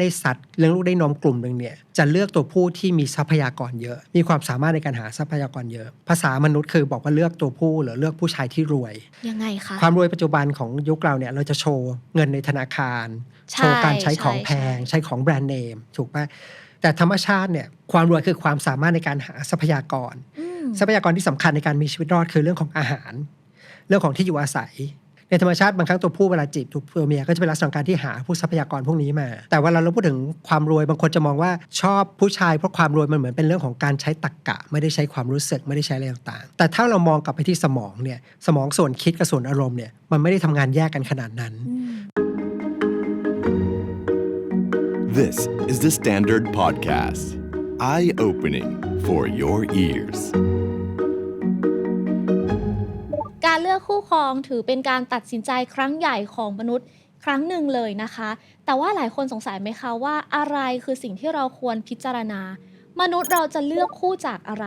ในสัตว์เลี้ยงลูกด้วยนมกลุ่มหนึ่งเนี่ยจะเลือกตัวผู้ที่มีทรัพยากรเยอะ มีความสามารถในการหาทรัพยากรเยอะ ภาษามนุษย์คือบอกว่าเลือกตัวผู้หรือเลือกผู้ชายที่รวย ยังไงคะ ความรวยปัจจุบันของยุคเราเนี่ยเราจะโชว์เงินในธนาคารใช่โชว์การใช้ของใช่แพง ใช้ของแบรนด์เนมถูกปะแต่ธรรมชาติเนี่ยความรวยคือความสามารถในการหาทรัพยากรอืมทรัพยากรที่สำคัญในการมีชีวิตรอดคือเรื่องของอาหาร เรื่องของที่อยู่อาศัย ในธรรมชาติบางครั้งตัวผู้เวลาจีบตัวเมียก็จะเป็นลักษณะการที่หาผู้ทรัพยากรพวกนี้มา แต่เวลาเราพูดถึงความรวยบางคนจะมองว่าชอบผู้ชายเพราะความรวยมันเหมือนเป็นเรื่องของการใช้ตรรกกะ ไม่ได้ใช้ความรู้สึกไม่ได้ใช้อะไรต่างๆ แต่ถ้าเรามองกลับไปที่สมองเนี่ยสมองส่วนคิดกับส่วนอารมณ์เนี่ยมันไม่ได้ทำงานแยกกันขนาดนั้น This is the Standard Podcast. Eye opening for your ears. การเลือกคู่ครองถือเป็นการตัดสินใจครั้งใหญ่ของมนุษย์ครั้งหนึ่งเลยนะคะ แต่ว่าหลายคนสงสัยไหมคะว่าอะไรคือสิ่งที่เราควรพิจารณา มนุษย์เราจะเลือกคู่จากอะไร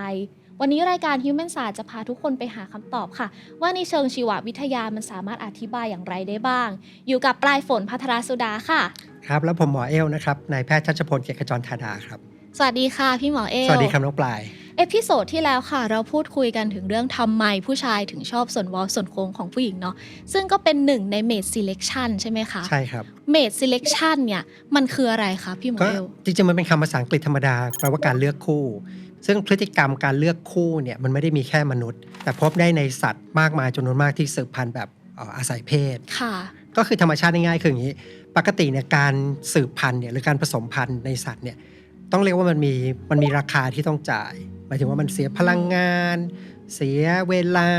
วันนี้รายการ Human s ศาสจะพาทุกคนไปหาคำตอบค่ะ ว่าในเชิงชีววิทยามันสามารถอธิบายอย่างไรได้บ้าง อยู่กับปลายฝนพัทรสุดาค่ะ ครับ แล้วผมหมอเอลนะครับนายแพทย์ชัชพลเกียรติขจรธาดาครับ สวัสดีค่ะพี่หมอเอล สวัสดีครับน้องปลาย เอพิโซดที่แล้วค่ะ เราพูดคุยกันถึงเรื่องทำไมผู้ชายถึงชอบส่วนวอลส่วนโค้งของผู้หญิงเนาะซึ่งก็เป็นหนึ่งในเมด selection ใช่ไหมคะใช่ครับเมด selection เนี่ยมันคืออะไรคะพี่หมอก็เอลจริงๆ มันเป็นคำภาษาอังกฤษธรรมดาแปลว่าการเลือกคู่ ซึ่งพฤติกรรมการเลือกคู่เนี่ยมันไม่ได้มีแค่มนุษย์ แต่พบได้ในสัตว์มากมายจำนวนมากที่สืบพันธุ์แบบเอ่ออาศัยเพศค่ะก็คือธรรมชาติง่ายๆคืออย่างนี้ ปกติเนี่ยการสืบพันธุ์เนี่ยหรือการผสมพันธุ์ในสัตว์เนี่ยต้องเรียกว่ามันมีมันมีราคาที่ต้องจ่าย หมายถึงว่ามันเสียพลังงาน เสียเวลา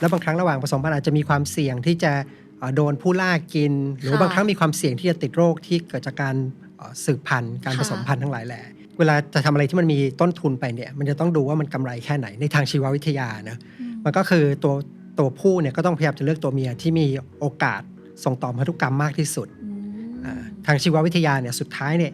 แล้วบางครั้งระหว่างผสมพันธุ์อาจจะมีความเสี่ยงที่จะเอ่อโดนผู้ล่ากิน หรือว่าค่ะบางครั้งมีความเสี่ยงที่จะติดโรคที่เกิดจากการเอ่อสืบพันธุ์การค่ะผสมพันธุ์ทั้งหลายแหละเวลาจะทำอะไรที่มันมีต้นทุนไปเนี่ย มันจะต้องดูว่ามันกำไรแค่ไหนในทางชีววิทยานะอืมมันก็คือตัวตัวผู้เนี่ยก็ต้องพยายามจะเลือกตัวเมียที่มีโอกาสส่งต่อพันธุกรรมมากที่สุดอืมอ่าทางชีววิทยาเนี่ยสุดท้ายเนี่ย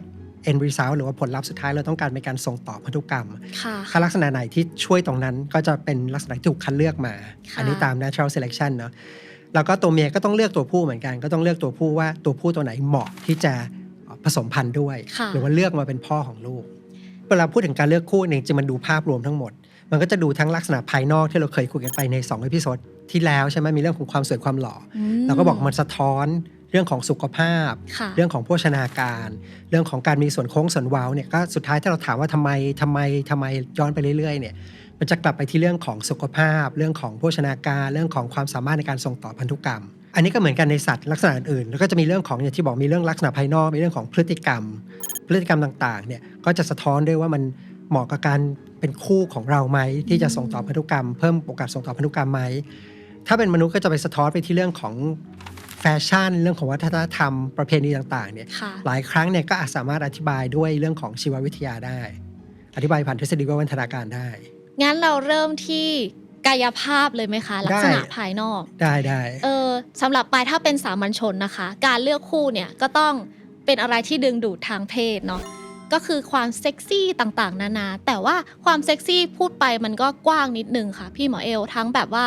end result หรือว่าผลลัพธ์สุดท้ายเราต้องการเป็นการส่งต่อพันธุกรรมค่ะถ้าลักษณะไหนที่ช่วยตรงนั้นก็จะเป็นลักษณะที่ถูกคัดเลือกมาค่ะอันนี้ตาม natural selection เนาะแล้วก็ตัวเมียก็ต้องเลือกตัวผู้เหมือนกัน ก็ต้องเลือกตัวผู้ว่าตัวผู้ตัวไหนเหมาะที่จะผสมพันธุ์ด้วยค่ะหรือว่าเลือกมาเป็นพ่อของลูกเวลาพูดถึงการเลือกคู่เนี่ยจริงๆมันดูภาพรวมทั้งหมด มันก็จะดูทั้งลักษณะภายนอกที่เราเคยคุยกันไปใน2อีพิโซดที่แล้วใช่ไหมมีเรื่องของความสวยความหล่ออมเราก็บอกมันสะท้อน เรื่องของสุขภาพค่ะเรื่องของโภชนาการ เรื่องของการมีส่วนโค้งส่วนเว้าเนี่ยก็สุดท้ายถ้าเราถามว่าทำไมทำไมทำไมย้อนไปเรื่อยๆเนี่ยมันจะกลับไปที่เรื่องของสุขภาพ เรื่องของโภชนาการ เรื่องของความสามารถในการส่งต่อพันธุกรรม อันนี้ก็เหมือนกันในสัตว์ลักษณะอื่นๆแล้วก็จะมีเรื่องของอย่างที่บอกมีเรื่องลักษณะภายนอกมีเรื่องของพฤติกรรม พฤติกรรมต่างๆเนี่ยก็จะสะท้อนด้วยว่ามันเหมาะกับการเป็นคู่ของเราไหมที่จะส่งต่อพันธุกรรม เพิ่มโอกาสส่งต่อพันธุกรรมไหมถ้าเป็นมนุษย์ก็จะไปสะท้อนไปที่เรื่องของ แฟชั่น เรื่องของวัฒนธรรมประเพณีต่างๆเนี่ยค่ะหลายครั้งเนี่ยก็อาจสามารถอธิบายด้วยเรื่องของชีววิทยาได้ อธิบายผ่านทฤษฎีวิวัฒนาการได้ งั้นเราเริ่มที่กายภาพเลยไหมคะ ลักษณะได้ภายนอกได้ได้เออสำหรับปายถ้าเป็นสามัญชนนะคะ การเลือกคู่เนี่ยก็ต้องเป็นอะไรที่ดึงดูดทางเพศเนาะก็คือความเซ็กซี่ต่างๆ นานา แต่ว่าความเซ็กซี่พูดไปมันก็กว้างนิดนึงค่ะ พี่หมอเอลทั้งแบบว่า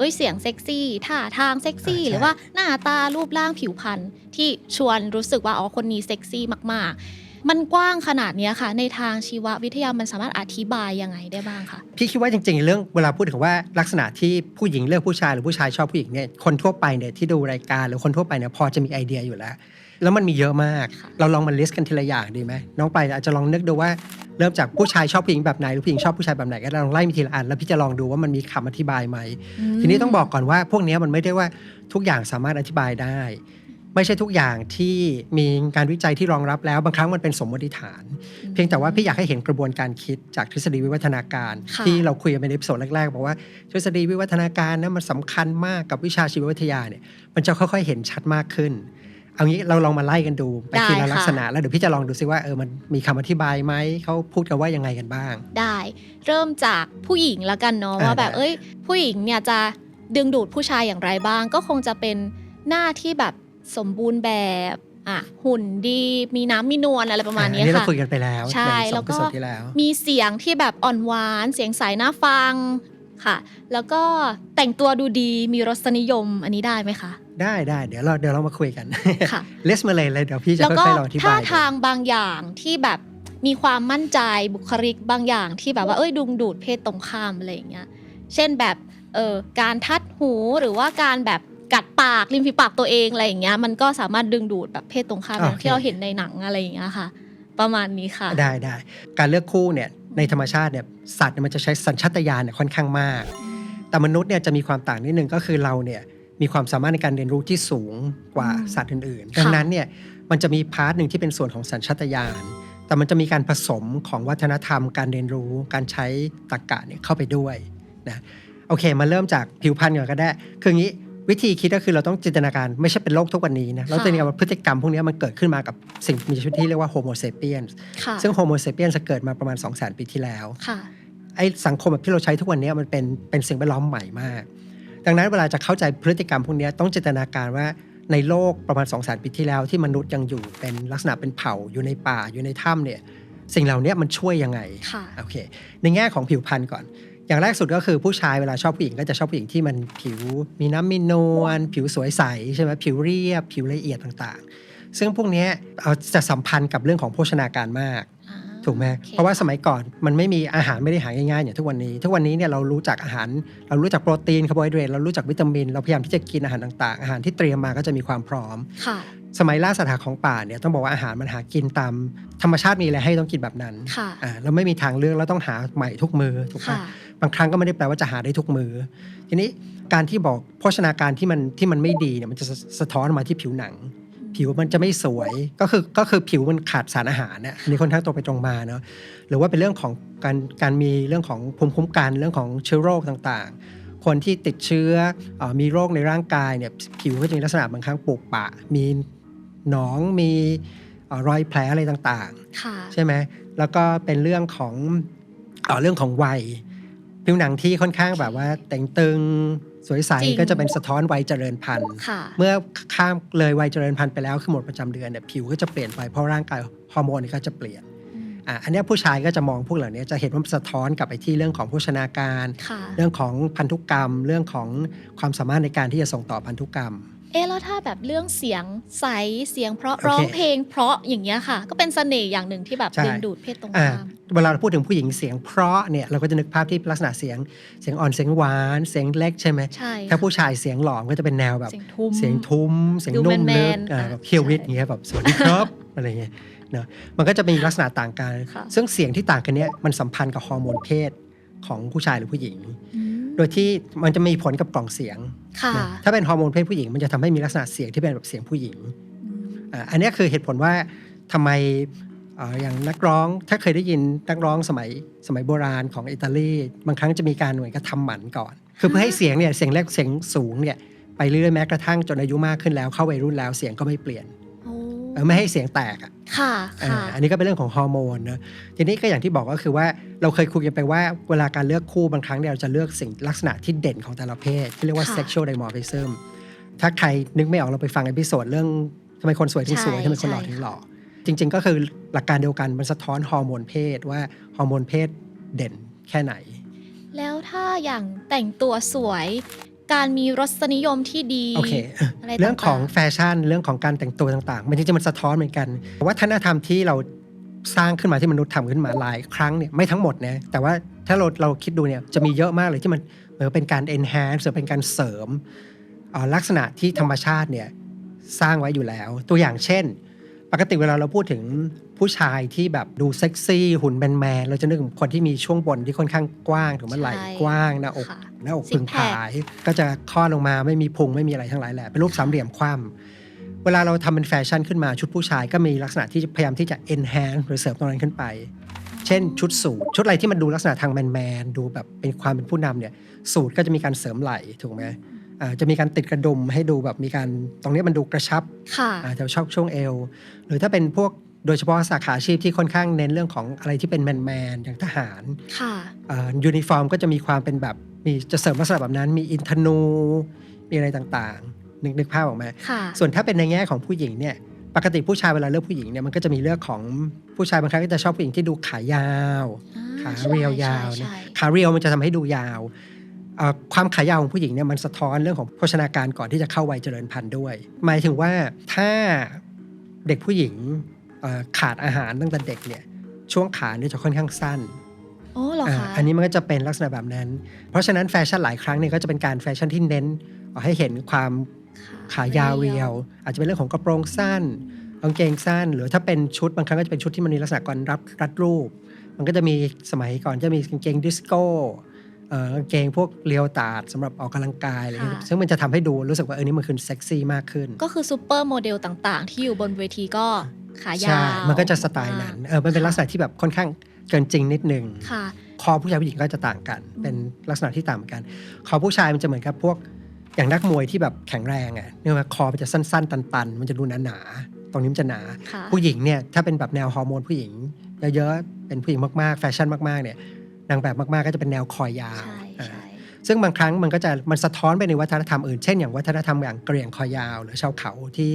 เอ้ยเสียงเซ็กซี่ท่าทางเซ็กซี่ หรือว่าหน้าตารูปร่างผิวพรรณที่ชวนรู้สึกว่าอ๋อคนนี้เซ็กซี่มาก ๆ มันกว้างขนาดเนี้ยค่ะ ในทางชีววิทยามันสามารถอธิบายยังไงได้บ้างคะพี่คิดว่าจริง ๆ เรื่องเวลาพูดถึงว่าลักษณะที่ผู้หญิงเลือกผู้ชายหรือผู้ชายชอบผู้หญิงเนี่ยคนทั่วไปเนี่ยที่ดูรายการหรือคนทั่วไปเนี่ยพอจะมีไอเดียอยู่แล้วแล้วมันมีเยอะมากค่ะเราลองมาลิสต์กันทีละอย่างดีไหมน้องไปอาจจะลองนึกดูว่า เริ่มจากผู้ชายชอบผู้หญิงแบบไหนหรือผู้หญิงชอบผู้ชายแบบไหนก็ลองไล่มีทีละอันแล้วพี่จะลองดูว่ามันมีคำอธิบายไหมทีนี้ต้องบอกก่อนว่า พวกเนี้ยมันไม่ได้ว่าทุกอย่างสามารถอธิบายได้ ไม่ใช่ทุกอย่างที่มีการวิจัยที่รองรับแล้วบางครั้งมันเป็นสมมติฐาน เพียงแต่ว่าพี่อยากให้เห็นกระบวนการคิดจากทฤษฎีวิวัฒนาการค่ะที่เราคุยกันในเอพิโซดแรกๆบอกว่าทฤษฎีวิวัฒนาการนะมันสำคัญมากกับวิชาชีววิทยาเนี่ยมันจะค่อยๆเห็นชัดมากขึ้น เอางี้เราลองมาไล่กันดูไปทีได้ละค่ะลักษณะ แล้วเดี๋ยวพี่จะลองดูซิว่าเออมันมีคำอธิบายไหมเขาพูดกันว่ายังไงกันบ้าง ได้ เริ่มจากผู้หญิงแล้วกันเนาะอ่าว่าแบบได้เอ้ย ผู้หญิงเนี่ยจะดึงดูดผู้ชายอย่างไรบ้าง ก็คงจะเป็นหน้าที่แบบสมบูรณ์แบบอะหุ่นดีมีน้ำมีนวลอะไรประมาณอันี้นนี้เราค่ะคุยกันไปแล้ว ใช่ในสแล้องวเอก็พิโซดที่แล้วมีเสียงที่แบบอ่อนหวาน เสียงใสน่าฟังค่ะ แล้วก็แต่งตัวดูดีมีรสนิยมอันนี้ได้ไหมคะ ได้ได้เดี๋ยวเราเดี๋ยวเรามาคุยกันค่ะเลสมาเลยเลยเดี๋ยวพี่จะแล้วก็ค่อยๆลองอธิท่าบายดูทางบางอย่างที่แบบมีความมั่นใจบุคลิกบางอย่างที่แบบว่าเอ้ยดึงดูดเพศตรงข้ามอะไรอย่างเงี้ยเช่นแบบเออการทัดหูหรือว่าการแบบกัดปากริมฝีปากตัวเองอะไรอย่างเงี้ยมันก็สามารถดึงดูดแบบเพศตรงข้ามอย่างที่เราเห็นในหนังอะไรอย่างเงี้ยค่ะ ประมาณนี้ค่ะ ได้ได้การเลือกคู่เนี่ยในธรรมชาติเนี่ยสัตว์เนี่ยมันจะใช้สัญชาตญาณเนี่ยค่อนข้างมาก แต่มนุษย์เนี่ยจะมีความต่างนิดนึงก็คือเราเนี่ย มีความสามารถในการเรียนรู้ที่สูงกว่าอืมสัตว์อื่นๆค่ะดังนั้นเนี่ยมันจะมีพาร์ทหนึ่งที่เป็นส่วนของสัญชาตญาณแต่มันจะมีการผสมของวัฒนธรรม การเรียนรู้ การใช้ตรรกะเนี่ยเข้าไปด้วยนะโอเค มาเริ่มจากผิวพรรณก่อนก็ได้ คืออย่างนี้วิธีคิดก็คือเราต้องจินตนาการไม่ใช่เป็นโลกทุกวันนี้นะเราจินตนาการว่าพฤติกรรมพวกนี้มันเกิดขึ้นมากับสิ่งมีชีวิตที่เรียกว่าโฮโมเซเปียนค่ะซึ่งโฮโมเซเปียนจะเกิดมาประมาณ2 0 0 0 0 0 ปีที่แล้วค่ะไอ้สังคมแบบที่เราใช้ทุกวันนี้มันเป็นเป็นสิ่งแวดล้อมใหม่มาก ดังนั้นเวลาจะเข้าใจพฤติกรรมพวกนี้ต้องจินตนาการว่าในโลกประมาณ2 0 0 0 0 0ปีที่แล้วที่มนุษย์ยังอยู่เป็นลักษณะเป็นเผ่าอยู่ในป่าอยู่ในถ้ำเนี่ยสิ่งเหล่านี้มันช่วยยังไงค่ะโอเค ในแง่ของผิวพรรณก่อน อย่างแรกสุดก็คือผู้ชายเวลาชอบผู้หญิงก็จะชอบผู้หญิงที่มันผิวมีน้ำมีนวลผิวสวยใสใช่ไหมผิวเรียบ ผิวละเอียดต่างๆ ซึ่งพวกเนี้ยเอาจะสัมพันธ์กับเรื่องของโภชนาการมากอ่า ถูกไหมโอคเพราะว่าสมัยก่อนมันไม่มีอาหารไม่ได้หาง่ายๆอย่างทุกวันนี้ ทุกวันนี้เนี่ยเรารู้จักอาหาร เรารู้จักโปรตีนคาร์โบไฮเดรตเรารู้จักวิตามิน เราพยายามที่จะกินอาหารต่างๆ อาหารที่เตรียมมาก็จะมีความพร้อมค่ะสมัยล่าสัตว์หาของป่าเนี่ยต้องบอกว่าอาหารมันหากินตามธรรมชาติมีอะไรให้ต้องกินแบบนั้นค่ะอ่าเราไม่มีทางเลือกเราต้องหาใหม่ทุกมือถูกไหมค่ะบางครั้งก็ไม่ได้แปลว่าจะหาได้ทุกมือ ทีนี้การที่บอกโภชนาการที่มันที่มันไม่ดีเนี่ยมันจะสะสะท้อนออกมาที่ผิวหนัง ผิวมันจะไม่สวยก็คือก็คือผิวมันขาดสารอาหารเนี่ยอันนี้ค่อนข้างตรงไปตรงมาเนาะหรือว่าเป็นเรื่องของการการมีเรื่องของภูมิคุ้มกันเรื่องของเชื้อโรคต่างๆ คนที่ติดเชื้อเออมีโรคในร่างกายเนี่ยผิวก็จะมีลักษณะบางครั้งปกปะ มีหนองมีเอ่อรอยแผลอะไรต่างๆค่ะใช่ไหมแล้วก็เป็นเรื่องของเออเรื่องของวัยผิวหนังที่ค่อนข้างแบบว่าแต่งตึง สวยใสจริง ก็จะเป็นสะท้อนวัยเจริญพันธุ์ ค่ะ เมื่อข้ามเลยวัยเจริญพันธุ์ไปแล้วคือหมดประจำเดือนเนี่ยผิวก็จะเปลี่ยนไปเพราะร่างกายฮอร์โมนก็จะเปลี่ยนอืมอะอันเนี้ยผู้ชายก็จะมองพวกเหล่านี้จะเห็นว่ามันสะท้อนกลับไปที่เรื่องของโภชนาการ ค่ะ เรื่องของพันธุกรรม เรื่องของความสามารถในการที่จะส่งต่อพันธุกรรม เอ๊ะแล้วถ้าแบบเรื่องเสียงใสเสียงเพราะโอเคร้องเพลงเพราะอย่างเงี้ยค่ะ ก็เป็นเสน่ห์อย่างหนึ่งที่แบบใช่ดึงดูดเพศตรงอ่าข้ามเวลาเราพูดถึงผู้หญิงเสียงเพราะเนี่ยเราก็จะนึกภาพที่ลักษณะเสียงเสียงอ่อนเสียงหวานเสียงเล็กใช่ไหมใช่ถ้าค่ะผู้ชายเสียงหล่อมก็จะเป็นแนวแบบเสียงทุ้มเสียงทุ้มเสียงดูนุ่มแมลึกนๆอ่าอะแบบเคียววิทใช่อย่างเงี้ยแบบสวัสดีครับอะไรเงี้ยเนาะมันก็จะมีลักษณะต่างกันค่ะซึ่งเสียงที่ต่างกันเนี้ยมันสัมพันธ์กับฮอร์โมนเพศของผู้ชายหรือผู้หญิงอืมโดยที่มันจะมีผลกับกล่องเสียงค่ะนะถ้าเป็นฮอร์โมนเพศผู้หญิง มันจะทำให้มีลักษณะเสียงที่เป็นแบบเสียงผู้หญิงอืมอ่าอันเนี้ยคือเหตุผลว่าทำไมเอ่ออย่างนักร้องถ้าเคยได้ยินนักร้องสมัยสมัยโบราณของอิตาลีบางครั้งจะมีการหน่วยกระทำหมันก่อน คือเพื่อให้เสียงเนี่ยเสียงแรกเสียงสูงเนี่ยไปเรื่อยๆแม้กระทั่งจนอายุมากขึ้นแล้วเข้าวัยรุ่นแล้วเสียงก็ไม่เปลี่ยนโอ้เออ ไม่ให้เสียงแตกอะค่ะอ่าค่ะอันนี้ก็เป็นเรื่องของฮอร์โมนนะทีนี้ก็อย่างที่บอกก็คือว่าเราเคยคุยกันไปว่าเวลาการเลือกคู่บางครั้งเนี่ยเราจะเลือกสิ่งลักษณะที่เด่นของแต่ละเพศที่เรียกว่าค่ะ sexual dimorphism ถ้าใครนึกไม่ออกเราไปฟังเอพิโซดเรื่องทำไมคนสวยถึงสวยใช่ทำไมคนหล่อใช่ถึงหล่อจริง ๆ ก็คือหลักการเดียวกันมันสะท้อนฮอร์โมนเพศว่าฮอร์โมนเพศเด่นแค่ไหน แล้วถ้าอย่างแต่งตัวสวย การมีรสนิยมที่ดีโอเคอะไรเรื่องของต่างๆแฟชั่นเรื่องของการแต่งตัวต่างๆ มันจริงๆมันสะท้อนเหมือนกันวัฒนธรรมที่เราสร้างขึ้นมาที่มนุษย์ทำขึ้นมาหลายครั้งเนี่ยไม่ทั้งหมดนะแต่ว่าถ้าเราเราคิดดูเนี่ยจะมีเยอะมากเลยที่มันเหมือนเป็นการ enhance หรือเป็นการเสริมเอ่อลักษณะที่ธรรมชาติเนี่ยสร้างไว้อยู่แล้ว ตัวอย่างเช่น ปกติเวลาเราพูดถึงผู้ชายที่แบบดูเซ็กซี่หุ่นแมนๆเราจะนึกถึงคนที่มีช่วงบนที่ค่อนข้างกว้างถึงมันไหล่ใช่กว้างหน้าอกค่ะหน้าอก Six พึง pack ผาย ก็จะคลอดลงมาไม่มีพุงไม่มีอะไรทั้งหลายแหละเป็นรูปสามเหลี่ยมคว่ำเวลาเราทำเป็นแฟชั่นขึ้นมาชุดผู้ชายก็มีลักษณะที่พยายามที่จะ enhance หรือเสริมตรงนั้นขึ้นไป เช่นชุดสูทชุดอะไรที่มันดูลักษณะทางแมนๆดูแบบเป็นความเป็นผู้นำเนี่ยสูทก็จะมีการเสริมไหล่ถูกไหมอ่า จะมีการติดกระดุมให้ดูแบบมีการตรงนี้มันดูกระชับค่ะอาจจะชอบช่วงเอว หรือถ้าเป็นพวกโดยเฉพาะสาขาอาชีพที่ค่อนข้างเน้นเรื่องของอะไรที่เป็นแมนๆอย่างทหารค่ะยูนิฟอร์มก็จะมีความเป็นแบบมีจะเสริมลักษณะแบบนั้น มีอินทนูมีอะไรต่างๆ นึกนึกภาพออกไหมค่ะส่วนถ้าเป็นในแง่ของผู้หญิงเนี่ยปกติผู้ชายเวลาเลือกผู้หญิงเนี่ยมันก็จะมีเรื่องของผู้ชายบางครั้งก็จะชอบผู้หญิงที่ดูขายาวอ่ขาใช่เรียวยาวใช่นะใช่ขาเรียวมันจะทำให้ดูยาวเอ่อ ความขายาวของผู้หญิงเนี่ยมันสะท้อนเรื่องของโภชนาการก่อนที่จะเข้าวัยเจริญพันธุ์ด้วย หมายถึงว่าถ้าเด็กผู้หญิงเอ่อขาดอาหารตั้งแต่เด็กเนี่ยช่วงขาเนี่ยจะค่อนข้างสั้นโอ้เหรออ่าคะอันนี้มันก็จะเป็นลักษณะแบบนั้น เพราะฉะนั้นแฟชั่นหลายครั้งเนี่ยก็จะเป็นการแฟชั่นที่เน้นเอาให้เห็นความขายาวเรียว อาจจะเป็นเรื่องของกระโปรงสั้นกางเกงสั้น หรือถ้าเป็นชุดบางครั้งก็จะเป็นชุดที่มันมีลักษณะการรัดรัดรูป มันก็จะมีสมัยก่อนจะมีกางเกงดิสโก้เอ่อ กางเกงพวกเรียวตาดสำหรับออกกำลังกายอะไรอย่างเงี้ยซึ่งมันจะทำให้ดูรู้สึกว่าเออนี่มันคือเซ็กซี่มากขึ้น ก็คือซูเปอร์โมเดลต่างๆ ที่อยู่บนเวทีก็ขายาใช่วมันก็จะสไตล์นั้นเออมันเป็นลักษณะที่แบบค่อนข้างเกินจริงนิดนึงค่ะคอผู้ชายผู้หญิงก็จะต่างกัน เป็นลักษณะที่ต่างกัน คอผู้ชายมันจะเหมือนกับพวกอย่างนักมวยที่แบบแข็งแรงอะเนื่องจากคอมันจะสั้น ๆ ตัน ๆ มันจะดูหนาๆตรงนี้มันจะหนาค่ะผู้หญิงเนี่ยถ้าเป็นแบบแนวฮอร์โมนผู้หญิงเยอะๆเป็นผู้หญิงมากๆแฟชั่นมากๆเนี่ย นางแบบมาก ๆ ก็จะเป็นแนวคอยาวใช่อ่าใช่ซึ่งบางครั้งมันก็จะมันสะท้อนไปในวัฒนธรรมอื่น เช่นอย่างวัฒนธรรมอย่างกะเหรี่ยงคอยาว หรือชาวเขาที่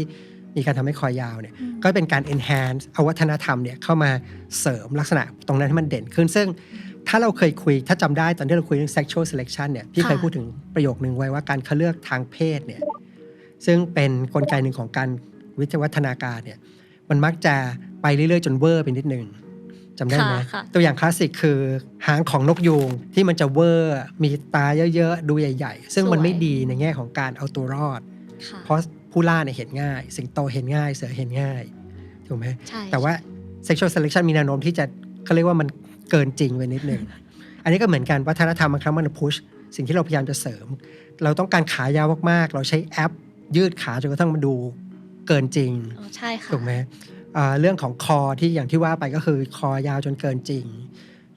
มีการทำให้คอยาวเนี่ยอืมก็เป็นการ enhance เอาวัฒนธรรมเนี่ยเข้ามาเสริมลักษณะตรงนั้นให้มันเด่นขึ้น ซึ่งถ้าเราเคยคุยถ้าจำได้ตอนที่เราคุยเรื่อง sexual selection เนี่ยพี่เคยค่ะพูดถึงประโยคนึงไว้ว่าการคัดเลือกทางเพศเนี่ยซึ่งเป็นกลไกหนึ่งของการวิวัฒนาการเนี่ยมันมักจะไปเรื่อยๆ จนเวอร์ไปนิดนึง จำได้ไหมค่ะค่ะ ตัวอย่างคลาสสิกคือหางของนกยูงที่มันจะเวอร์มีตาเยอะๆ ดูใหญ่ ๆ ซึ่งมันไม่ดีในแง่ของการเอาตัวรอด ค่ะเพราะผู้ล่าเนี่ยเห็นง่าย สิงโตเห็นง่าย เสือเห็นง่ายถูกไหม ใช่แต่ว่า sexual selection มีแนวโน้มที่จะเขาเรียกว่ามันเกินจริงไปนิดนึง อันนี้ก็เหมือนกันวัฒนธรรมบางครั้งมันพุชสิ่งที่เราพยายามจะเสริม เราต้องการขายาวมากๆ เราใช้แอป ยืดขาจนกระทั่งมันดูเกินจริง อ๋อใช่ค่ะ ถูกไหมอ่า เรื่องของคอที่อย่างที่ว่าไปก็คือคอยาวจนเกินจริง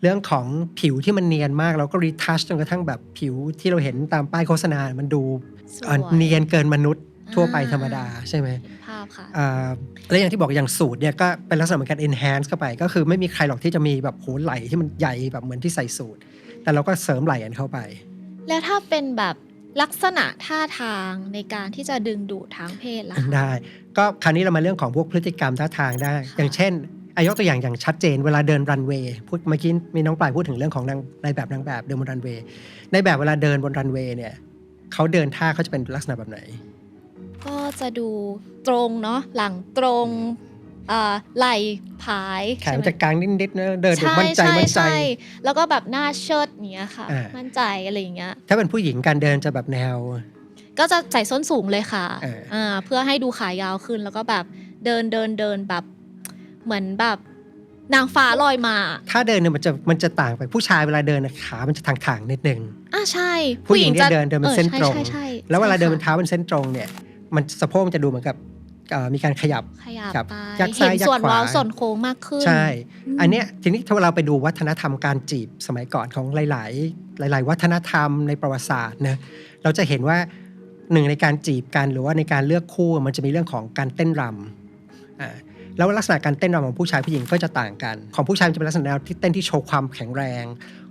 เรื่องของผิวที่มันเนียนมากเราก็รีทัชจนกระทั่งแบบผิวที่เราเห็นตามป้ายโฆษณา มันดูสวยอ่าเนียนเกินมนุษย์ทั่วไปอ่าธรรมดาใช่ไหมเห็นภาพค่ะอ่าแล้วอย่างที่บอกอย่างสูตรเนี่ยก็เป็นลักษณะเหมือนการ enhance เข้าไป ก็คือไม่มีใครหรอกที่จะมีแบบโหไหลที่มันใหญ่แบบเหมือนที่ใส่สูตร แต่เราก็เสริมไหลกันเข้าไป แล้วถ้าเป็นแบบ ลักษณะท่าทางในการที่จะดึงดูดทางเพศล่ะคะ ได้ ก็คราวนี้เรามาเรื่องของพวกพฤติกรรมท่าทางได้ ค่ะ อย่างเช่นอายกตัวอย่างอย่างชัดเจนเวลาเดินรันเวย์พูดเมื่อกี้มีน้องปลายพูดถึงเรื่องของนางในแบบนางแบบเดินบนรันเวย์ในแบบเวลาเดินบนรันเวย์เนี่ยเขาเดินท่าเขาจะเป็นลักษณะแบบไหน ก็จะดูตรงเนาะหลังตรงเอ่อ ไหล่ผายแขนใช่ไหมจะกางนิดๆนะเดินดูใช่มั่นใจใช่มั่นใจใช่แล้วก็แบบหน้าเชิดอย่างเงี้ยค่ะอ่ามั่มั่นใจอะไรอย่างเงี้ยถ้าเป็นผู้หญิงการเดินจะแบบแนว ก็จะใส่ส้นสูงเลยค่ะเอออ่าเพื่อให้ดูขายาวขึ้นแล้วก็แบบเดินเดินเดินแบบเหมือนแบบนางฟ้าลอยมา ถ้าเดินเนี่ยมันจะมันจะต่างไปผู้ชายเวลาเดินน่ะขา มันจะทางทางๆนิดนึงอ่าใช่ ผู้หญิงเนี่ยเดินเดินเป็นเส้นตรงใช่ใช่ใช่แล้วเวลาเดินเป็นใช่เท้าเป็นเส้นตรงเนี่ย มันสะโพกมันจะดูเหมือนกับเอ่อ มีการขยับขยับครับไปยักซ้ายเห็นยักส่วนขวาเว้าส่วนโค้งมากขึ้น ใช่มอันเนี้ยทีนี้ถ้าเราไปดูวัฒนธรรมการจีบสมัยก่อนของหลาย ๆ หลาย ๆ วัฒนธรรมในประวัติศาสตร์นะเราจะเห็นว่าหนึ่งในการจีบกันหรือว่าในการเลือกคู่มันจะมีเรื่องของการเต้นรำอ่าแล้วลักษณะการเต้นรำของผู้ชายผู้หญิงก็จะต่างกัน ของผู้ชายมันจะเป็นลักษณะแนวที่เต้นที่โชว์ความแข็งแรง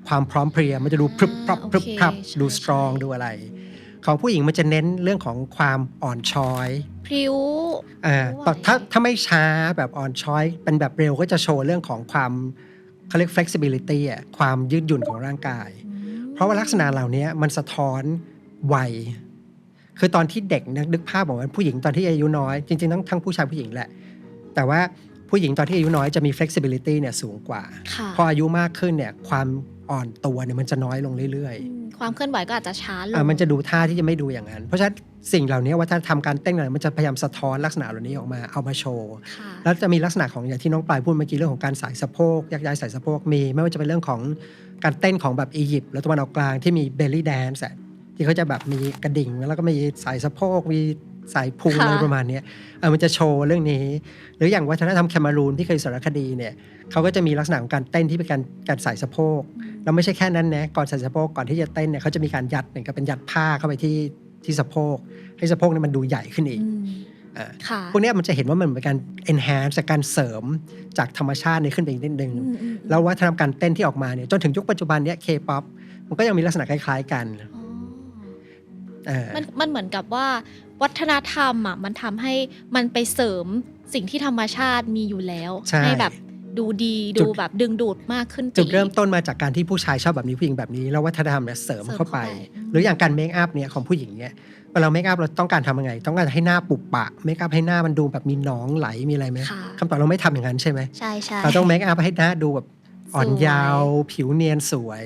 ความพร้อมเพรียงมันจะดูพรึบพรับพรึบพรับโอเคดูใช่สตรองใช่ดูอะไร ของผู้หญิงมันจะเน้นเรื่องของความอ่อนช้อยพริ้วอ่าไหวต่อถ้าถ้าไม่ช้าแบบอ่อนช้อย เป็นแบบเร็วก็จะโชว์เรื่องของความเขาเรียก flexibility อะความยืดหยุ่นของร่างกายอืมเพราะว่าลักษณะเหล่านี้มันสะท้อนวัยคือตอนที่เด็กนะนึกภาพบอกว่าผู้หญิงตอนที่อายุน้อย จริงๆทั้งทั้งผู้ชายผู้หญิงแหละ แต่ว่าผู้หญิงตอนที่อายุน้อยจะมี flexibility เนี่ยสูงกว่าค่ะพออายุมากขึ้นเนี่ยความ อ่อนตัวเนี่ยมันจะน้อยลงเรื่อยอืมความเคลื่อนไหวก็อาจจะช้าลๆงอ่ามันจะดูท่าที่จะไม่ดูอย่างนั้น เพราะฉะนั้นสิ่งเหล่านี้วัฒนธรรมการเต้นอะไรมันจะพยายามสะท้อนลักษณะเหล่านี้ออกมาเอามาโชว์ค่ะแล้วจะมีลักษณะของอย่างที่น้องปลายพูดเมื่อกี้เรื่องของการสายสะโพกยักย้ายสายสะโพกมี ไม่ว่าจะเป็นเรื่องของการเต้นของแบบอียิปต์แล้วตะวันออกกลางที่มีเบลลี่แดนซ์ที่เขาจะแบบมีกระดิ่งแล้วก็มีสายสะโพกมี สายพุงค่ะอะไรประมาณเนี้ยเออมันจะโชว์เรื่องนี้ หรืออย่างวัฒนธรรมแคมารูนที่เคยสารคดีเนี่ยเขาก็จะมีลักษณะของการเต้นที่เป็นการการสายสะโพกแล้วไม่ใช่แค่นั้นนะก่อนใส่สะโพกก่อนที่จะเต้นเนี่ยเขาจะมีการยัดเหมือนกับเป็นยัดผ้าเข้าไปที่ที่สะโพก ให้สะโพกเนี่ยมันดูใหญ่ขึ้นอีกอืมอ่าค่ะพวกเนี้ยมันจะเห็นว่ามันเป็นการ enhance จากการเสริมจากธรรมชาตินี้ขึ้นไปอีกนิดนึงอืมอืมแล้ววัฒนธรรมการเต้นที่ออกมาเนี่ยจนถึงยุคปัจจุบันเนี้ย K-POP มันก็ยังมีลักษณะคล้ายๆกันอ๋อเออ มันมันเหมือนกับว่า วัฒนธรรมอะมันทำให้มันไปเสริมสิ่งที่ธรรมชาติมีอยู่แล้วใช่แบบดูดีจุดูดแบบดึงดูดมากขึ้นไปจุดเริ่มอีกต้นมาจากการที่ผู้ชายชอบแบบนี้ผู้หญิงแบบนี้ แล้ววัฒนธรรมเนี่ยเสริมเสริมเข้าไปเข้าไป หรืออย่างการเมคอัพเนี่ยของผู้หญิงเนี่ยเวลาเมคอัพเราต้องการทำยังไง ต้องการให้หน้าปุบปะเมคอัพให้หน้ามันดูแบบมีหนองไหลมีอะไรไหมค่ะคำตอบเราไม่ทำอย่างนั้นใช่ไหมใช่ใช่เราต้องเมคอัพให้หน้าดูแบบ อ่อนสวยยาว ผิวเนียนสวย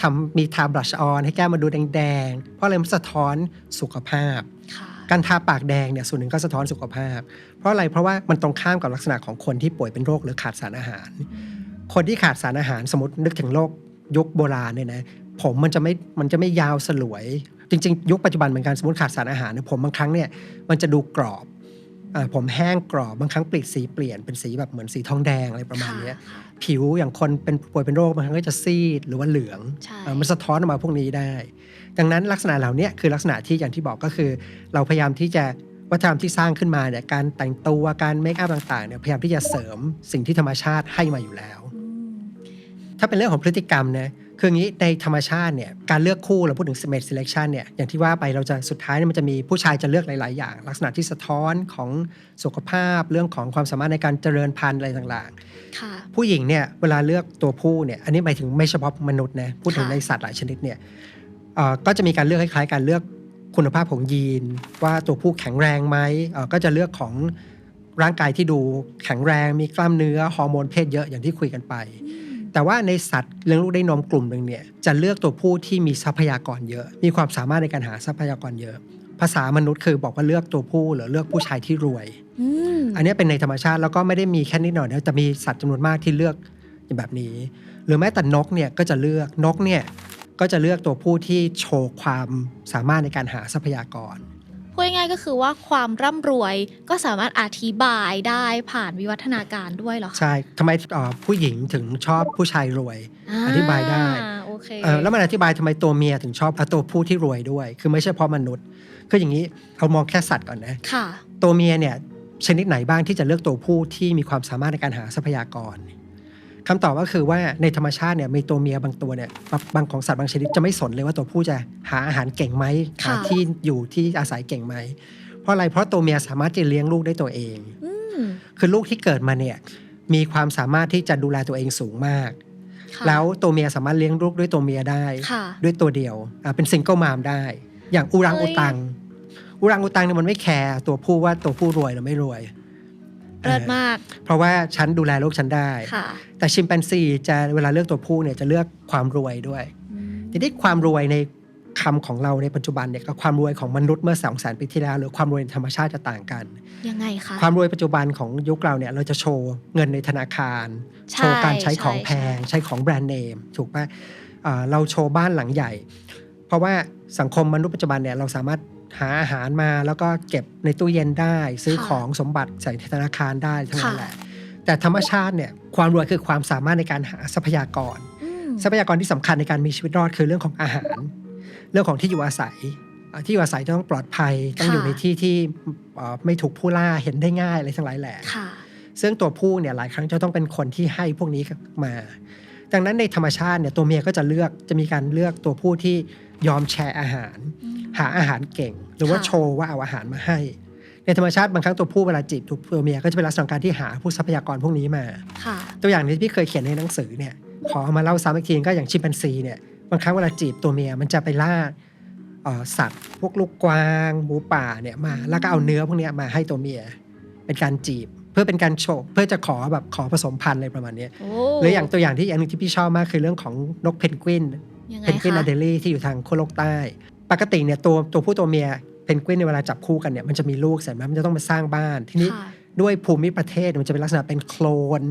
ทำมีทาบลัชออนให้แก้มมาดูแดงๆ เพราะอะไรมันสะท้อนสุขภาพค่ะการทาปากแดงเนี่ยส่วนหนึ่งก็สะท้อนสุขภาพ เพราะอะไรเพราะว่ามันตรงข้ามกับลักษณะของคนที่ป่วยเป็นโรคหรือขาดสารอาหาร คนที่ขาดสารอาหารสมมตินึกถึงโรคยุคโบราณเนี่ยนะผมมันจะไม่มันจะไม่ยาวสลวย จริง ๆ ยุคปัจจุบันเหมือนกันสมมติขาดสารอาหารเนี่ยผมบางครั้งเนี่ยมันจะดูกรอบอา ผมแห้งกรอบบางครั้งปลีกสีเปลี่ยนเป็นสีแบบเหมือนสีทองแดงอะไรประมาณเนี้ยค่ะผิวอย่างคนเป็นป่วยเป็นโรคบางครั้งก็จะซีดหรือว่าเหลืองใช่เอ่อมันสะท้อนออกมาพวกนี้ได้ ดังนั้นลักษณะเหล่าเนี้ยคือลักษณะที่อย่างที่บอกก็คือ เราพยายามที่จะวัฒนธรรมที่สร้างขึ้นมาเนี่ยการแต่งตัวการเมคอัพต่างๆเนี่ยพยายามที่จะเสริมสิ่งที่ธรรมชาติให้มาอยู่แล้วอืมถ้าเป็นเรื่องของพฤติกรรมนะ คืออย่างนี้ในธรรมชาติเนี่ยการเลือกคู่เราพูดถึง mate selection เนี่ยอย่างที่ว่าไปเราจะสุดท้ายเนี่ยมันจะมีผู้ชายจะเลือกหลาย ๆ อย่าง ลักษณะที่สะท้อนของสุขภาพเรื่องของความสามารถในการเจริญพันธุ์อะไรต่างค่ะๆผู้หญิงเนี่ยเวลาเลือกตัวผู้เนี่ยอันนี้หมายถึงไม่เฉพาะมนุษย์นะพูดถึงค่ะในสัตว์หลายชนิดเนี่ยเอ่อก็จะมีการเลือกคล้ายๆการเลือกคุณภาพของยีน ว่าตัวผู้แข็งแรงไหมเอ่อก็จะเลือกของร่างกายที่ดูแข็งแรงมีกล้ามเนื้อฮอร์โมนเพศเยอะอย่างที่คุยกันไป แต่ว่าในสัตว์เลี้ยงลูกด้วยนมกลุ่มหนึ่งเนี่ยจะเลือกตัวผู้ที่มีทรัพยากรเยอะ มีความสามารถในการหาทรัพยากรเยอะ ภาษามนุษย์คือบอกว่าเลือกตัวผู้หรือเลือกผู้ชายที่รวยอืมอันนี้เป็นในธรรมชาติแล้วก็ไม่ได้มีแค่นิดหน่อยนะแต่มีสัตว์จำนวนมากที่เลือกแบบนี้ หรือแม้แต่นกเนี่ยก็จะเลือกนกเนี่ยก็จะเลือกตัวผู้ที่โชว์ความสามารถในการหาทรัพยากร พูดง่ายๆก็คือว่าความร่ำรวยก็สามารถอธิบายได้ผ่านวิวัฒนาการด้วยเหรอคะใช่ทำไมเอ่อผู้หญิงถึงชอบผู้ชายรวย อธิบายได้โอเคเออแล้วมันอธิบายทำไมตัวเมียถึงชอบเอาตัวผู้ที่รวยด้วย คือไม่ใช่เพราะมนุษย์ คืออย่างนี้เอามองแค่สัตว์ก่อนนะค่ะตัวเมียเนี่ยชนิดไหนบ้างที่จะเลือกตัวผู้ที่มีความสามารถในการหาทรัพยากร คำตอบก็คือว่าในธรรมชาติเนี่ยมีตัวเมียบางตัวเนี่ยบางบางของสัตว์บางชนิดจะไม่สนเลยว่าตัวผู้จะหาอาหารเก่งไหมหาค่ะที่อยู่ที่อาศัยเก่งไหมเพราะอะไรเพราะตัวเมียสามารถจะเลี้ยงลูกได้ตัวเองอืมคือลูกที่เกิดมาเนี่ยมีความสามารถที่จะดูแลตัวเองสูงมากค่ะแล้วตัวเมียสามารถเลี้ยงลูกด้วยตัวเมียได้ค่ะด้วยตัวเดียวอะเป็นซิงเกิลมามได้ อย่างอูรังเฮ้อุยตัง อูรังอุตังเนี่ยมันไม่แคร์ตัวผู้ว่าตัวผู้รวยหรือไม่รวย เลิศออมาก เพราะว่าฉันดูแลลูกฉันได้ค่ะแต่ชิมแปนซีจะเวลาเลือกตัวผู้เนี่ยจะเลือกความรวยด้วยอืมทีนี้ความรวยในคำของเราในปัจจุบันเนี่ยกับความรวยของมนุษย์เมื่อสองแสนปีที่แล้วหรือความรวยในธรรมชาติจะต่างกันยังไงคะความรวยปัจจุบันของยุคเราเนี่ยเราจะโชว์เงินในธนาคารใช่โชว์การใช้ของใช่แพง ใช้ของแบรนด์เนมถูกปะอ่าเราโชว์บ้านหลังใหญ่ เพราะว่าสังคมมนุษย์ปัจจุบันเนี่ยเราสามารถ หาอาหารมาแล้วก็เก็บในตู้เย็นได้ ซื้อของสมบัติใส่ในธนาคารได้ทั้งนั้นแหละแต่ธรรมชาติเนี่ยความรวยคือความสามารถในการหาทรัพยากรอืมทรัพยากรที่สำคัญในการมีชีวิตรอดคือเรื่องของอาหาร เรื่องของที่อยู่อาศัยอ่าที่อยู่อาศัยต้องปลอดภัยต้องอยู่ในที่ที่เอ่อไม่ถูกผู้ล่าเห็นได้ง่ายอะไรทั้งหลายแหละค่ะซึ่งตัวผู้เนี่ยหลายครั้งจะต้องเป็นคนที่ให้พวกนี้มา ดังนั้นในธรรมชาติเนี่ยตัวเมียก็จะเลือกจะมีการเลือกตัวผู้ที่ ยอมแชร์อาหารอืมหาอาหารเก่ง หรือว่าค่ะโชว์ว่าเอาอาหารมาให้ ในธรรมชาติบางครั้งตัวผู้เวลาจีบตัวเมียก็จะเป็นลักษณะการที่หาผู้ทรัพยากรพวกนี้มาค่ะตัวอย่างที่พี่เคยเขียนในหนังสือเนี่ยขอเอามาเล่าซ้ำอีกทีก็อย่างชิมแปนซีเนี่ยบางครั้งเวลาจีบตัวเมียมันจะไปล่าเอ่อสัตว์พวกลูกกวางหมูป่าเนี่ยมาแล้วก็เอาเนื้อพวกเนี้ยมาให้ตัวเมียเป็นการจีบเพื่อเป็นการโชว์เพื่อจะขอแบบขอผสมพันธุ์อะไรประมาณเนี้ยโอ้หรืออย่างตัวอย่างที่อย่างหนึงที่พี่ชอบมากคือเรื่องของนกเพนกวิน ยังไงเพนกวินคะอะเดลี่ที่อยู่ทางขั้วโลกใต้ ปกติเนี่ยตัวตัวผู้ตัวเมียเพนกวินในยเวลาจับคู่กันเนี่ยมันจะมีลูกเสร็จไหมมันจะต้องมาสร้างบ้านทีนี้ ค่ะ ด้วยภูมิประเทศมันจะเป็นลักษณะเป็นโคลน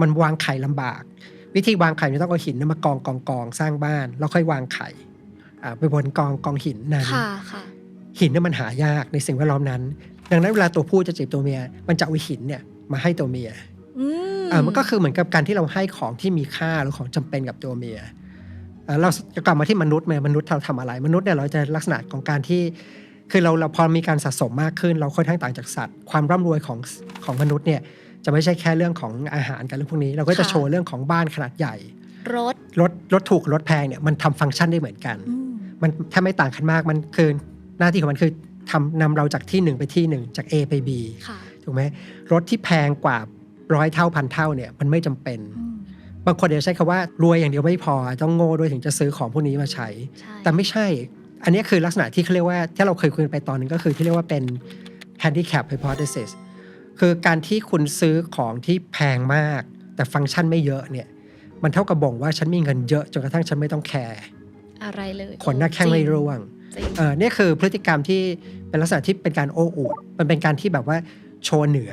มันวางไข่ลำบาก วิธีวางไข่มันต้องเอาหินเนี่ยมากองกองกองสร้างบ้าน แล้วค่อยวางไข่อ่าไปบนกองกองหินนั้น ค่ะค่ะ หินเนี่ยมันหายากในสิ่งแวดล้อมนั้น ดังนั้นเวลาตัวผู้จะจีบตัวเมีย มันจะเอาหินเนี่ยมาให้ตัวเมียอืมอ่ามันก็คือเหมือนกับการที่เราให้ของที่มีค่าหรือของจำเป็นกับตัวเมียอ่า เราจะกลับมาที่มนุษย์ไหมมนุษย์เราทำอะไร มนุษย์เนี่ยเราจะลักษณะของการที่ คือเราเราพอมีการสะสมมากขึ้น เราค่อนข้างต่างจากสัตว์ ความร่ำรวยของของมนุษย์เนี่ยจะไม่ใช่แค่เรื่องของอาหารกันเรื่องพวกนี้ เราก็จะค่ะโชว์เรื่องของบ้านขนาดใหญ่ รถรถรถถูกกับรถแพงเนี่ยมันทำฟังก์ชันได้เหมือนกันอืมมันถ้าไม่ต่างกันมากมันคือหน้าที่ของมันคือทำนำเราจากที่หนึ่งไปที่หนึ่งจาก A ไป B ค่ะถูกไหมรถที่แพงกว่าร้อยเท่าพันเท่าเนี่ยมันไม่จำเป็นอืม บางคนจะใช้คำว่ารวยอย่างเดียวไม่พอต้องโง่ด้วยถึงจะซื้อของพวกนี้มาใช้ใช่แต่ไม่ใช่ อันนี้คือลักษณะที่เขาเรียกว่าที่เราเคยคุยกันไปตอนหนึงก็คือที่เรียกว่าเป็น handicap hypothesis คือการที่คุณซื้อของที่แพงมาก แต่ฟังก์ชันไม่เยอะเนี่ยมันเท่ากับบ่งว่าฉันมีเงินเยอะจนกระทั่งฉันไม่ต้องแคร์อะไรเลยขนหน้าแข้งไม่ร่วงจริงเออเนี่ยคือพฤติกรรมที่เป็นลักษณะที่เป็นการโอ้อวดมันเป็นการที่แบบว่าโชว์เหนือ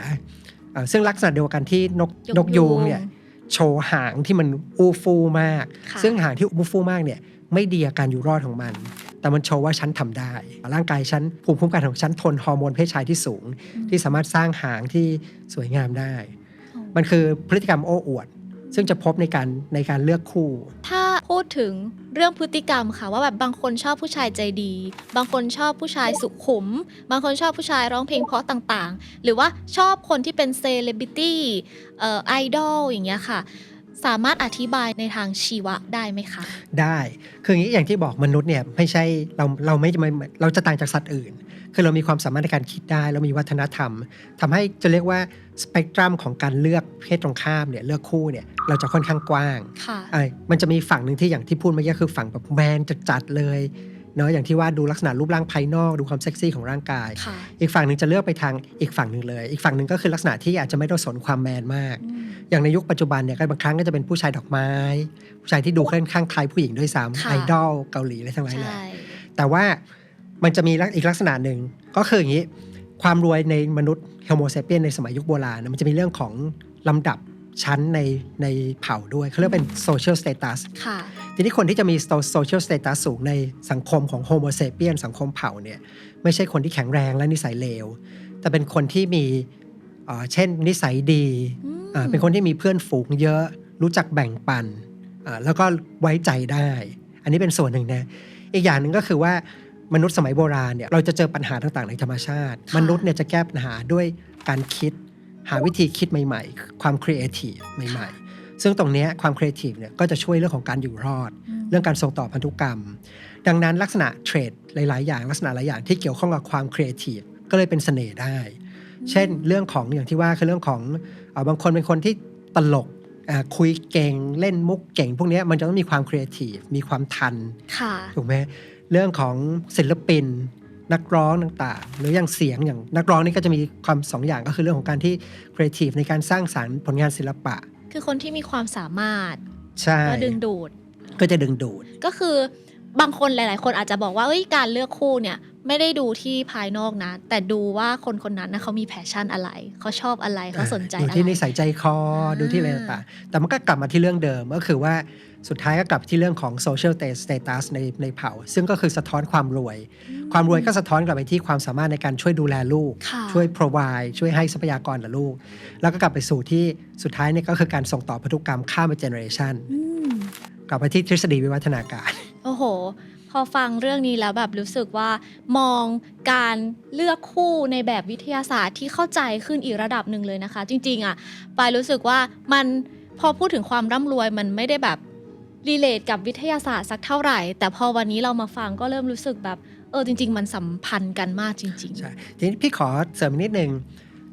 เออซึ่งลักษณะเดียวกันที่นกนกยูงเนี่ย โชว์หางที่มันอูฟูมากค่ะซึ่งหางที่อูฟูมากเนี่ยไม่ดีกับการอยู่รอดของมัน แต่มันโชว์ว่าฉันทำได้ ร่างกายฉันภูมิคุ้มกันของฉันทนฮอร์โมนเพศชายที่สูง ที่สามารถสร้างหางที่สวยงามได้ มันคือพฤติกรรมโอ้อวด ซึ่งจะพบในการในการเลือกคู่ ถ้าพูดถึงเรื่องพฤติกรรมค่ะว่าแบบบางคนชอบผู้ชายใจดี บางคนชอบผู้ชายสุขุม บางคนชอบผู้ชายร้องเพลงเพราะต่างๆ หรือว่าชอบคนที่เป็นเซเลบริตี้เอ่อไอดอลอย่างเงี้ยค่ะ สามารถอธิบายในทางชีวะได้ไหมคะ ได้ คืออย่างนี้อย่างที่บอกมนุษย์เนี่ยไม่ใช่เราเราไม่ไม่เราจะต่างจากสัตว์อื่น คือเรามีความสามารถในการคิดได้เรามีวัฒนธรรมทำให้จะเรียกว่าสเปกตรัมของการเลือกเพศตรงข้ามเนี่ยเลือกคู่เนี่ยเราจะค่อนข้างกว้างค่ะไอ้มันจะมีฝั่งหนึ่งที่อย่างที่พูดเมื่อกี้คือฝั่งแบบแมนจัดๆเลยเนาะอย่างที่ว่าดูลักษณะรูปร่างภายนอกดูความเซ็กซี่ของร่างกายค่ะอีกฝั่งหนึ่งจะเลือกไปทางอีกฝั่งหนึ่งเลย อีกฝั่งหนึ่งก็คือลักษณะที่อาจจะไม่ต้องสนความแมนมากอืมอย่างในยุคปัจจุบันเนี่ยก็บางครั้งก็จะเป็นผู้ชายดอกไม้ ผู้ชายที่ดูค่อนข้างคล้ายผู้หญิงด้วยซ้ำค่ะไอดอลเกาหลีอะไรทั้งหลายแหละใช่แต่ว่า มันจะมีลักอีกลักษณะหนึ่งก็คืออย่างนี้ ความรวยในมนุษย์โฮโมเซเปียนในสมัยยุคโบราณนะมันจะมีเรื่องของลำดับชั้นในในเผ่าด้วยเขาเรียกเป็นโซเชียลสเตตัสค่ะทีนี้คนที่จะมีโซเชียลสเตตัสสูงในสังคมของโฮโมเซเปียนสังคมเผ่าเนี่ยไม่ใช่คนที่แข็งแรงและนิสัยเลว แต่เป็นคนที่มีเอ่อเช่นนิสัยดีอืมอ่าเป็นคนที่มีเพื่อนฝูงเยอะรู้จักแบ่งปันอ่าแล้วก็ไว้ใจได้ อันนี้เป็นส่วนหนึ่งนะ อีกอย่างหนึ่งก็คือว่า มนุษย์สมัยโบราณเนี่ยเราจะเจอปัญหาต่างๆในธรรมชาติค่ะมนุษย์เนี่ยจะแก้ปัญหาด้วยการคิด หาวิธีคิดใหม่ ๆ ความครีเอทีฟใหม่ ๆ ซึ่งตรงเนี้ยความครีเอทีฟเนี่ยก็จะช่วยเรื่องของการอยู่รอด เรื่องการส่งต่อพันธุกรรม ดังนั้นลักษณะเทรดหลายๆ อย่างลักษณะหลายอย่างที่เกี่ยวข้องกับความครีเอทีฟก็เลยเป็นเสน่ห์ได้ เช่นเรื่องของอย่างที่ว่าคือเรื่องของเออบางคนเป็นคนที่ตลกอ่าคุยเก่งเล่นมุกเก่ง พวกเนี้ยมันจะต้องมีความครีเอทีฟมีความทันค่ะถูกไหม เรื่องของศิลปิน นักร้องต่างๆ หรืออย่างเสียงอย่างนักร้องนี่ก็จะมีความสองอย่างก็คือเรื่องของการที่ครีเอทีฟในการสร้างสารรค์ผลงานศิลปะ คือคนที่มีความสามารถใช่ก็ดึงดูด ก็จะดึงดูด ก็คือบางคนหลาย ๆ คนอาจจะบอกว่าเอ้ยการเลือกคู่เนี่ยไม่ได้ดูที่ภายนอกนะ แต่ดูว่าคนคนนั้นนะเขามีแพชชั่นอะไร เขาชอบอะไรเขาสนใจดูอะไรที่นิสัยใจคออ่าดูที่อะไรต่างๆแต่มันก็กลับมาที่เรื่องเดิมก็คือว่า สุดท้ายก็กลับที่เรื่องของ social status ในในเผ่า ซึ่งก็คือสะท้อนความรวย ความรวยก็สะท้อนกลับไปที่ความสามารถในการช่วยดูแลลูกค่ะช่วย provide ช่วยให้ทรัพยากรกับลูก แล้วก็กลับไปสู่ที่สุดท้ายเนี่ยก็คือการส่งต่อพันธุกรรมข้ามไป generation อืมกลับไปที่ทฤษฎีวิวัฒนาการ โอ้โห พอฟังเรื่องนี้แล้วแบบรู้สึกว่ามองการเลือกคู่ในแบบวิทยาศาสตร์ที่เข้าใจขึ้นอีกระดับหนึ่งเลยนะคะ จริง ๆ อะปายรู้สึกว่ามันพอพูดถึงความร่ำรวยมันไม่ได้แบบ รีเลทกับวิทยาศาสตร์สักเท่าไหร่ แต่พอวันนี้เรามาฟังก็เริ่มรู้สึกแบบเออจริง ๆ มันสัมพันธ์กันมากจริงใช่ทีนี้พี่ขอเสริมอีกนิดนึง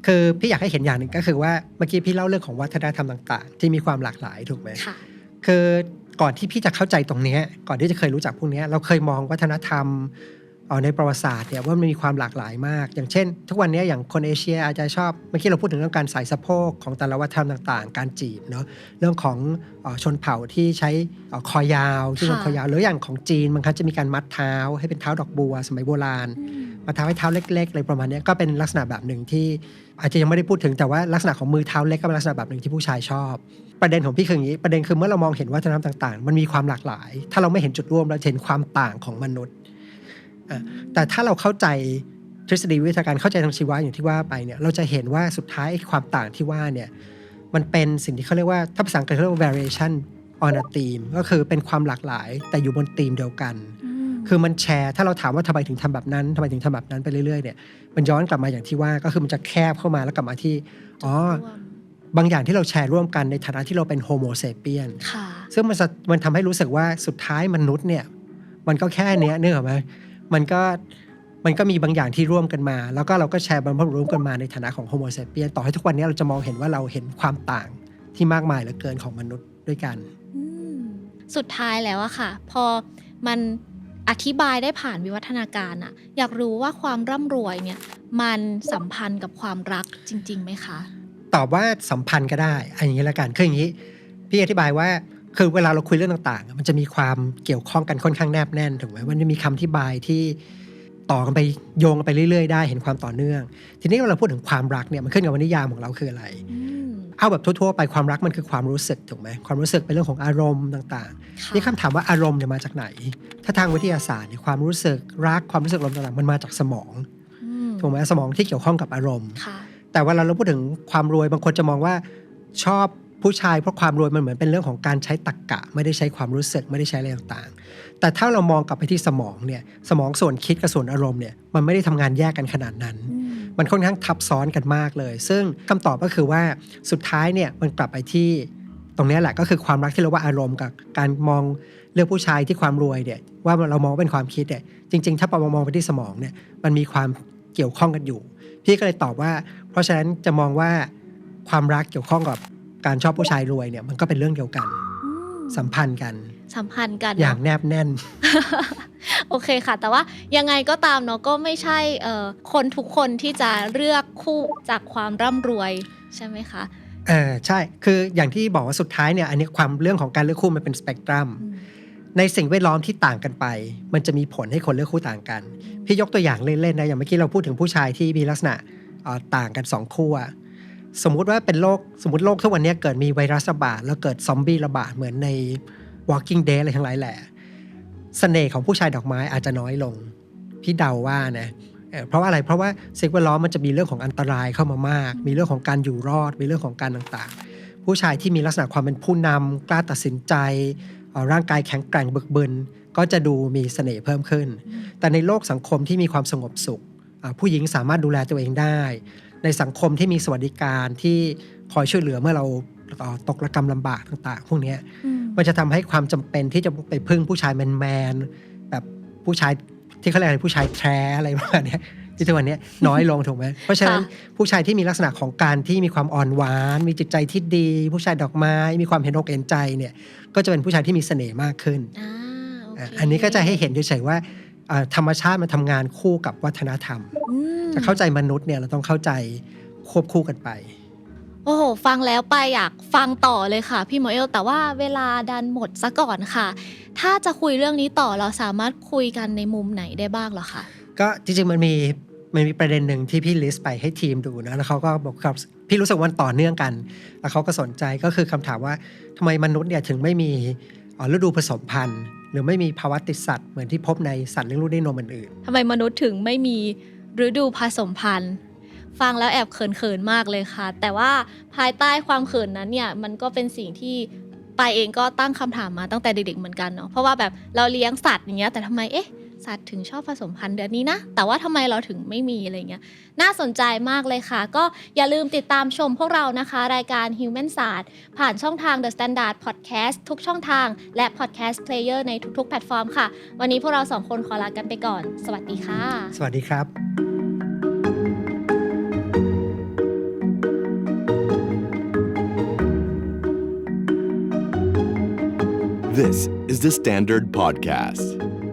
คือพี่อยากให้เห็นอย่างหนึ่งก็คือว่าเมื่อกี้พี่เล่าเรื่องของวัฒนธรรมต่าง ๆ ที่มีความหลากหลายถูกไหมๆค่ะคือก่อนที่พี่จะเข้าใจตรงเนี้ยก่อนที่จะเคยรู้จักพวกเนี้ยเราเคยมองวัฒนธรรมเอ่อ ในประวัติศาสตร์เนี่ยว่ามันมีความหลากหลายมาก อย่างเช่น ทุกวันนี้อย่างคนเอเชียอาจจะชอบเมื่อกี้เราพูดถึงเรื่องการใส่สะโพกของแต่ละวัฒนธรรมต่าง ๆ การจีบเนาะเรื่องของชนเผ่าที่ใช้คอยาวที่ชนค่ะคอยาวหรืออย่างของจีนบางครั้งจะมีการมัดเท้า ให้เป็นเท้าดอกบัว สมัยโบราณมาเท้าให้เท้าเล็กๆอะไรประมาณนี้ก็เป็นลักษณะแบบหนึ่งที่อาจจะยังไม่ได้พูดถึงแต่ว่าลักษณะของมือเท้าเล็กก็เป็นลักษณะแบบหนึ่งที่ผู้ชายชอบ ประเด็นของพี่คืออย่างนี้ประเด็นคือเมื่อเรามองเห็นวัฒนธรรมต่าง ๆ มันมีความหลากหลาย ถ้าเราไม่เห็นจุดร่วมเราเห็นความต่างของมนุษย์ อะแต่ถ้าเราเข้าใจทฤษฎีวิทยาการเข้าใจทางชีวะอย่างที่ว่าไปเนี่ยเราจะเห็นว่าสุดท้ายไอ้ความต่างที่ว่าเนี่ยมันเป็นสิ่งที่เขาเรียกว่าถ้าภาษาอังกฤษเขาเรียกว่า variation on a theme ก็คือเป็นความหลากหลาย แต่อยู่บนธีมเดียวกัน คือมันแชร์ ถ้าเราถามว่าทำไมถึงทำแบบนั้นทำไมถึงทำแบบนั้นไปเรื่อยๆเนี่ยมันย้อนกลับมาอย่างที่ว่าก็คือมันจะแคบเข้ามาแล้วกลับมาที่อ๋อบางอย่างที่เราแชร์ร่วมกันในฐานะที่เราเป็นโฮโมเซเปียนค่ะซึ่งมันสะมันทำให้รู้สึกว่าสุดท้ายมนุษย์เนี่ย มันก็แค่เนี้ยเนื้ออกไหม มันก็มันก็มีบางอย่างที่ร่วมกันมา แล้วก็เราก็แชร์บรรพบุรุษร่วมกันมาในฐานะของโฮโมเซเปียนต่อให้ทุกวันนี้เราจะมองเห็นว่าเราเห็นความต่างที่มากมายเหลือเกินของมนุษย์ด้วยกันอืมสุดท้ายแล้วอะค่ะ พอมันอธิบายได้ผ่านวิวัฒนาการอะอยากรู้ว่าความร่ำรวยเนี่ยมันสัมพันธ์กับความรักจริงๆไหมคะ ตอบว่าสัมพันธ์ก็ได้อันนี้ละกันคืออย่างนี้ พี่อธิบายว่า คือเวลาเราคุยเรื่องต่างๆ มันจะมีความเกี่ยวข้องกันค่อนข้างแนบแน่นถูกไหมมันจะมีคำอธิบายที่ต่อกันไปโยงกันไปเรื่อยๆ ได้เห็นความต่อเนื่อง ทีนี้เวลาพูดถึงความรักเนี่ยมันขึ้นกับวานิยามของเราคืออะไรอืมเอาแบบทั่วๆไปความรักมันคือความรู้สึกถูกไหมความรู้สึกเป็นเรื่องของอารมณ์ต่างค่ะๆนี่คำถามว่าอารมณ์เนี่ยมาจากไหน ถ้าทางวิทยาศาสตร์เนี่ยความรู้สึกรักความรู้สึกอารมณ์ต่างๆมันมาจากสมองอืมถูกไหมสมองที่เกี่ยวข้องกับอารมณ์ค่ะแต่เวลาเราพูดถึงความรวยบางคนจะมองว่าชอบ ผู้ชายเพราะความรวยมันเหมือนเป็นเรื่องของการใช้ตรรกกะ ไม่ได้ใช้ความรู้สึกไม่ได้ใช้อะไรต่างๆ แต่ถ้าเรามองกลับไปที่สมองเนี่ยสมองส่วนคิดกับส่วนอารมณ์เนี่ยมันไม่ได้ทำงานแยกกันขนาดนั้นอืมมันค่อนข้างทับซ้อนกันมากเลย ซึ่งคำตอบก็คือว่าสุดท้ายเนี่ยมันกลับไปที่ตรงเนี้ยแหละก็คือความรักที่เราว่าอารมณ์กับการมองเรื่องผู้ชายที่ความรวยเนี่ยว่าเรามองว่าเป็นความคิดเนี่ยจริง ๆ ถ้าเรามองไปที่สมองเนี่ยมันมีความเกี่ยวข้องกันอยู่ พี่ก็เลยตอบว่า เพราะฉะนั้นจะมองว่าความรักเกี่ยวข้องกับ การชอบผู้ชายรวยเนี่ยมันก็เป็นเรื่องเดียวกันอืมสัมพันธ์กันสัมพันธ์กันอย่างเนะแนบแน่น โอเคค่ะ แต่ว่ายังไงก็ตามเนาะก็ไม่ใช่เอ่อคนทุกคนที่จะเลือกคู่จากความร่ำรวยใช่ไหมคะเออใช่คืออย่างที่บอกว่าสุดท้ายเนี่ยอันนี้ความเรื่องของการเลือกคู่มันเป็นสเปกตรัมอืมในสิ่งแวดล้อมที่ต่างกันไป มันจะมีผลให้คนเลือกคู่ต่างกัน พี่ยกตัวอย่างเล่นๆนะอย่างเมื่อกี้เราพูดถึงผู้ชายที่มีลักษณะเอ่อต่างกันสองคู่อะ สมมุติว่าเป็นโรคสมมติโรคทุกวันนี้เกิดมีไวรัสระบาดแล้วเกิดซอมบี้ระบาดเหมือนใน Walking Dead อะไรทั้งหลายแหละเสน่ห์ของผู้ชายดอกไม้อาจจะน้อยลง พี่เดาว่านะเอ่อเพราะว่าอะไรเพราะว่าสิ่งแวดล้อมมันจะมีเรื่องของอันตรายเข้ามามาก มีเรื่องของการอยู่รอด มีเรื่องของการต่างๆ ผู้ชายที่มีลักษณะความเป็นผู้นำกล้าตัดสินใจร่างกายแข็งแกร่งบึกบึนก็จะดูมีเสน่ห์เพิ่มขึ้น แต่ในโลกสังคมที่มีความสงบสุข ผู้หญิงสามารถดูแลตัวเองได้ ในสังคมที่มีสวัสดิการที่คอยช่วยเหลือเมื่อเราเอ่อตกระกรรมลำบากต่าง ๆ พวกเนี้ยอืมมันจะทำให้ความจำเป็นที่จะไปพึ่งผู้ชายแมนๆแบบผู้ชายที่เขาเรียกอะไรผู้ชายแท้อะไรประมาณเนี้ยที่ทุกวันเนี้ยน้อยลงถูกไหมเพราะฉะนั้นค่ะผู้ชายที่มีลักษณะของการที่มีความอ่อนหวาน มีจิตใจที่ดี ผู้ชายดอกไม้ มีความเห็นอกเห็นใจเนี่ย ก็จะเป็นผู้ชายที่มีเสน่ห์มากขึ้นอ่าโอเคอะอันนี้ก็จะให้เห็นเฉยๆว่าอ่า ธรรมชาติมันทำงานคู่กับวัฒนธรรมอืมจะเข้าใจมนุษย์เนี่ยเราต้องเข้าใจควบคู่กันไป โอ้โห ฟังแล้วไปอยากฟังต่อเลยค่ะ พี่หมอเอล แต่ว่าเวลาดันหมดซะก่อนค่ะ ถ้าจะคุยเรื่องนี้ต่อเราสามารถคุยกันในมุมไหนได้บ้างเหรอคะก็จริงๆมันมีมันมีประเด็นหนึ่งที่พี่ลิสต์ไปให้ทีมดูนะแล้วเขาก็บอกครับพี่รู้สึกว่ามันต่อเนื่องกัน แล้วเขาก็สนใจก็คือคำถามว่าทำไมมนุษย์เนี่ยถึงไม่มีเอ่อฤดูผสมพันธุ์ หรือไม่มีภาวะติดสัตว์เหมือนที่พบในสัตว์เลี้ยงลูกด้วยนมอื่นทำไมมนุษย์ถึงไม่มีฤดูผสมพันธุ์ฟังแล้วแอบเขินๆมากเลยค่ะ แต่ว่าภายใต้ความเขินนั้นเนี่ยมันก็เป็นสิ่งที่ปายเองก็ตั้งคำถามมาตั้งแต่เด็กๆเหมือนกันเนาะเพราะว่าแบบเราเลี้ยงสัตว์อย่างเงี้ยแต่ทำไมเอ๊ะ สัตว์ถึงชอบผสมพันธุ์เดือนนี้นะ แต่ว่าทำไมเราถึงไม่มีอะไรเงี้ย น่าสนใจมากเลยค่ะ ก็อย่าลืมติดตามชมพวกเรานะคะ รายการ Human s a r t ผ่านช่องทาง The Standard Podcast ทุกช่องทาง และ Podcast Player ในทุกๆ แพลตฟอร์มค่ะ วันนี้พวกเราสองคนขอลากันไปก่อน สวัสดีค่ะๆสวัสดีครับ This is the Standard Podcast.